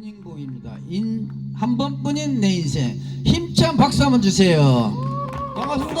문인봉입니다. 인, 한 번뿐인 내 인생. 힘찬 박수 한번 주세요. 반갑습니다.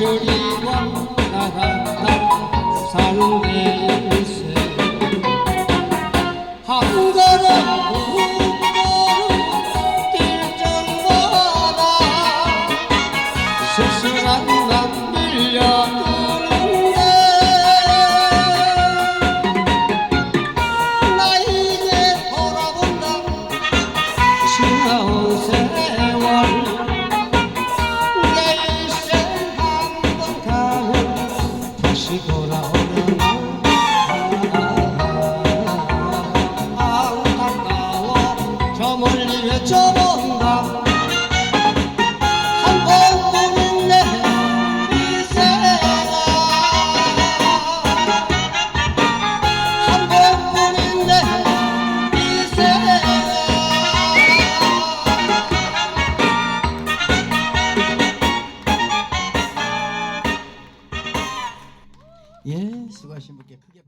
chốn quan là thăng thăng sao về 저 멀리 외쳐본다 하신 분께 크게